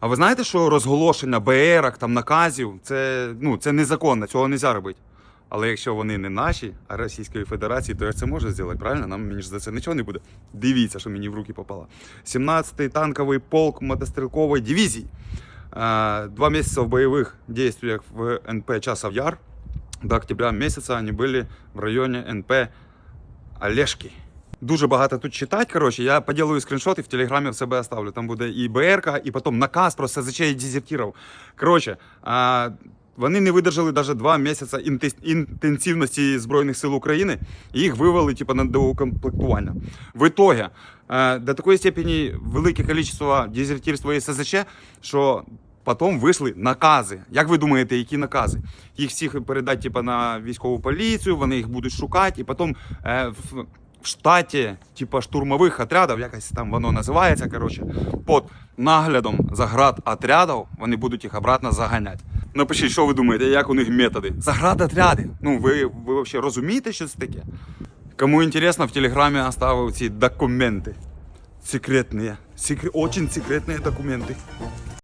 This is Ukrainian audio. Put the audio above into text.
А ви знаєте, що розголошення БР, там наказів, це, ну, це незаконно, цього не можна робити. Але якщо вони не наші, а Російської Федерації, то я це можу зробити, правильно? Нам мені ж за це нічого не буде. Дивіться, що мені в руки попало. 17-й танковий полк мотострілкової дивізії. Э, Два месяца в боевых действиях в НП Часов Яр. До октября месяца они были в районе НП Олешки. Дуже багато тут читати. Коротше, я поділаю скріншоти в телеграмі в себе оставлю. Там буде і БРК, і потім наказ про СЗЧ і дезертирів. Коротше, а, вони не видержали навіть два місяці інтенсивності Збройних сил України і їх вивели типу, на доукомплектування. В итоге, е, до такої степені велике кількість дезертирства і СЗЧ, що Потім вийшли накази. Як ви думаєте, які накази? Їх всіх передати типу, на військову поліцію, вони їх будуть шукати, і потім е, в, в штаті, типу, штурмових отрядів, якось там воно називається, коротше, під наглядом заградотрядів вони будуть їх обратно заганяти. Напишіть, що ви думаєте, як у них методи? Заградотряди. Ну, ви, ви взагалі розумієте, що це таке? Кому інтересно, в телеграмі оставив ці документи. Секретні. Секре... Очень секретні документи.